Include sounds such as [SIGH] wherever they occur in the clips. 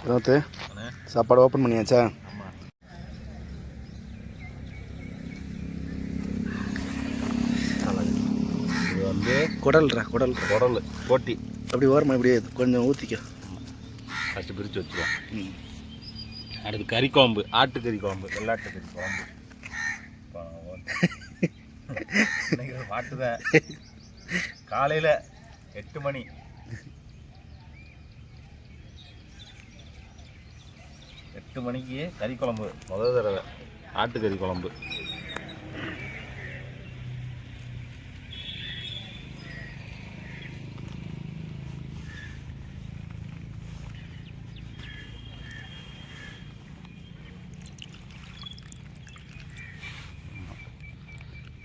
வினோத்து சாப்பாடு ஓப்பன் பண்ணியாச்சா? வந்து குடல்ரா குடல். குடல் போட்டி. அப்படி ஓரமா இப்படியே கொஞ்சம் ஊற்றிக்கோ ஃபஸ்ட்டு பிரித்து வச்சுருவோம். ம். அடுத்து கறி குழம்பு ஆட்டுக்கறி குழம்பு வெள்ளாட்டு கறி குழம்பு. மாட்டுதான் [LAUGHS] காலையில் எட்டு மணி. எட்டு மணிக்கு கறி குழம்பு. முதல் தடவை. ஆட்டுக்கறி குழம்பு.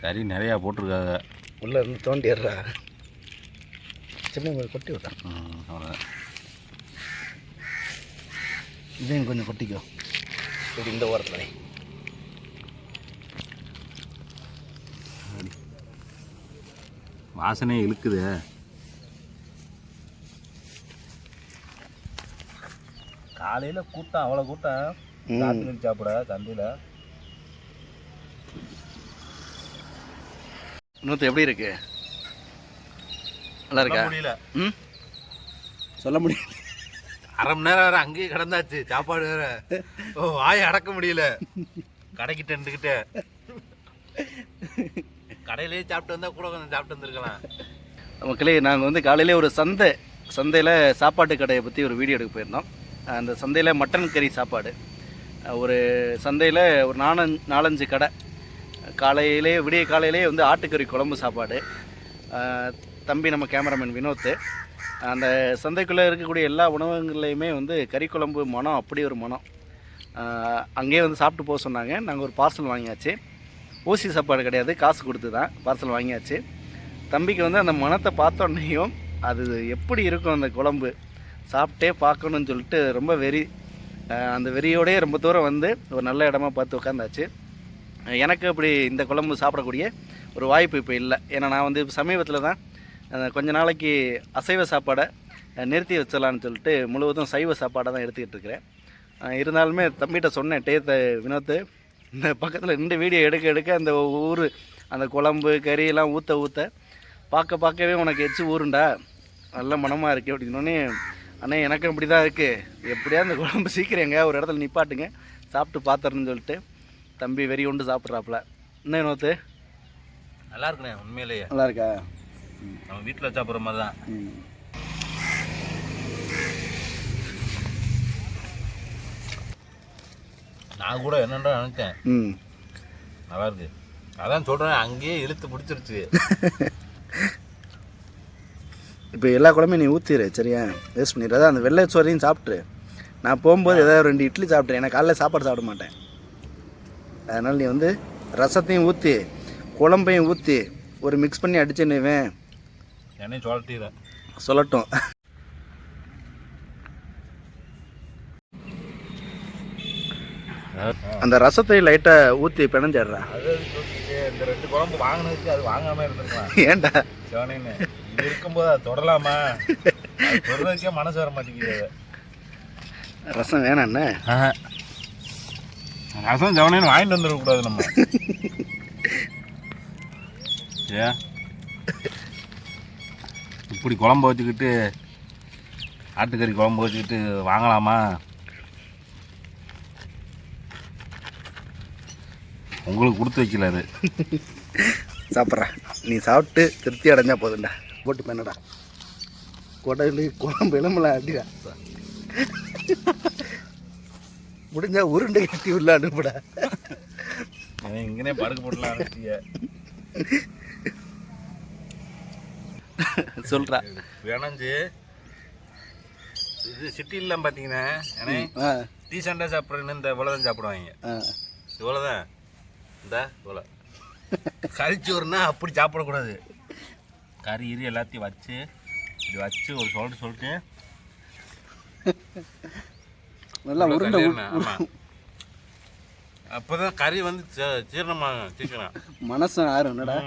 கறி நிறையா போட்டிருக்காங்க. உள்ளே இருந்து தோண்டிடுறா. சின்ன கொட்டி விட்றா ம், அவ்வளோதான் இதையும் கொஞ்சம் கொட்டிக்கோ. இப்படி இந்த ஓரத்தில் வாசனை இழுக்குது. காலையில் கூட்டம் அவ்வளோ கூட்டம். ஆட்டுக்கறி சாப்பிட சந்தையில் இன்னொருத்த எப்படி இருக்கு? நல்லா இருக்கா? முடியல. ம்? சொல்ல முடியும் அரை மணி நேரம் வேற அங்கேயே கிடந்தாச்சு. சாப்பாடு வேற. ஓ வாயை அடக்க முடியல. கடைக்கிட்ட நின்றுக்கிட்டே கடையிலேயே சாப்பிட்டு வந்தா கூட கொஞ்சம் சாப்பிட்டு வந்திருக்கலாம். மக்களே நாங்கள் வந்து காலையிலே ஒரு சந்தை சந்தையில் சாப்பாட்டு கடையை பற்றி ஒரு வீடியோ எடுக்க போயிருந்தோம். அந்த சந்தையில் மட்டன் கறி சாப்பாடு. ஒரு சந்தையில் ஒரு நாலஞ்சு நாலஞ்சு கடை. காலையிலே விடிய காலையிலே வந்து ஆட்டுக்கறி குழம்பு சாப்பாடு. தம்பி நம்ம கேமராமேன் வினோத்து. அந்த சந்தைக்குள்ளே இருக்கக்கூடிய எல்லா உணவகங்கள்லையுமே வந்து கறி குழம்பு மனம் அப்படி ஒரு மனம். அங்கேயே வந்து சாப்பிட்டு போக சொன்னாங்க. நாங்கள் ஒரு பார்சல் வாங்கியாச்சு. ஊசி சாப்பாடு கிடையாது. காசு கொடுத்து தான் பார்சல் வாங்கியாச்சு. தம்பிக்கு வந்து அந்த மனத்தை பார்த்தோன்னையும் அது எப்படி இருக்கும் அந்த குழம்பு? சாப்பிட்டே பார்க்கணும்னு சொல்லிட்டு ரொம்ப வெறி அந்த வெறியோடயே ரொம்ப தூரம் வந்து ஒரு நல்ல இடமா பார்த்து உட்காந்தாச்சு எனக்கு அப்படி இந்த குழம்பு சாப்பிடக்கூடிய ஒரு வாய்ப்பு இப்போ இல்லை. ஏன்னா நான் வந்து சமீபத்தில் தான் கொஞ்ச நாளைக்கு அசைவ சாப்பாடை நிறுத்தி வச்சிடலான்னு சொல்லிட்டு முழுவதும் சைவ சாப்பாடை தான் எடுத்துக்கிட்டு இருக்கிறேன். இருந்தாலுமே தம்பிகிட்ட சொன்னேன் டே த வினோத்து இந்த பக்கத்தில் இந்த வீடியோ எடுக்க எடுக்க அந்த ஊர் அந்த குழம்பு கறி எல்லாம் ஊற்ற ஊற்ற பார்க்க பார்க்கவே உனக்கு எச்சு ஊருண்டா? நல்ல மனமாக இருக்குது அப்படின்னோடனே அண்ணே எனக்கும் இப்படி தான் இருக்குது எப்படியா அந்த குழம்பு சீக்கிரம் எங்கேயா ஒரு இடத்துல நிப்பாட்டுங்க. சாப்பிட்டு பார்த்துறேன்னு சொல்லிட்டு தம்பி வெறி கொண்டு சாப்பிட்றாப்புல. என்ன நோத்து நல்லா இருக்குண்ணே உண்மையிலேயே. நல்லா இருக்கா? நம்ம வீட்டில் சாப்பிட்ற மாதிரி தான். நான் கூட என்னென்ன நினைச்சேன். நல்லா இருக்கு. அதான் சொல்கிறேன் அங்கேயே இழுத்து பிடிச்சிருச்சு. இப்போ எல்லா குழம்பையும் நீ ஊற்றிடு சரியா? வேஸ்ட் பண்ணிடு அதான் அந்த வெள்ளை சோறையும் சாப்பிட்ரு நான் போகும்போது ஏதாவது ரெண்டு இட்லி சாப்பிட்றேன் எனக்கு காலைல சாப்பாடு சாப்பிட மாட்டேன். அதனால் நீ வந்து ரசத்தையும் ஊற்றி குழம்பையும் ஊற்றி ஒரு மிக்ஸ் பண்ணி அடிச்சுன்னுவேன் என்னையும் சொல்லிட்டீரேன் சொல்லட்டும். அந்த ரசத்தை லைட்டாக ஊற்றி பிணைஞ்சிடுறா. இந்த ரெண்டு குழம்பு வாங்கினதுக்கு அது வாங்காம இருந்திருக்கலாம். ஏன்டா சிவனேன்னு. இது இருக்கும்போது அதை தொடலாமா? தொடர்றதுக்கே மனசு வர மாட்டேங்குது ரசம் வேணாண்ணே ரசம் ஜவனேன்னு வாங்கிட்டு வந்துடக்கூடாது நம்ம. [LAUGHS] ஏன்? இப்படி குழம்பு வச்சுக்கிட்டு ஆட்டுக்கறி குழம்பு வச்சுக்கிட்டு வாங்கலாமா? உங்களுக்கு கொடுத்து வைக்கல அது. சாப்பிட்றா. நீ சாப்பிட்டு திருப்தி அடைஞ்சா போதும்டா. போட்டு பண்ணடா குடல் குழம்பு எலும்புலாம் அடிடா. முடிஞ்சா உருண்டை கட்டி உள்ள அனுப்புடா இங்கனே படுக்க போட்டுலாம் [LAUGHS] சொல்கிறா வேணாஞ்சு இது சிட்டிலாம் பார்த்தீங்கன்னா ஆ. டீசெண்டாக சாப்பிட்றேன்னு இந்த இவ்வளோ தான் சாப்பிடுவாங்க. இவ்வளோதான் இந்த இவ்வளோ கறிச்சோறுனா அப்படி சாப்பிடக்கூடாது. கறி இறி எல்லாத்தையும் வச்சு இப்படி வச்சு ஒரு சொல்லிட்டு சொல்லிட்டு. நல்லா உருண்டை உரு- ஆமாம் அப்போ தான் கறி வந்து ஜீரணமாகும் சீக்கிரம். மனசு ஆறும் என்னடா.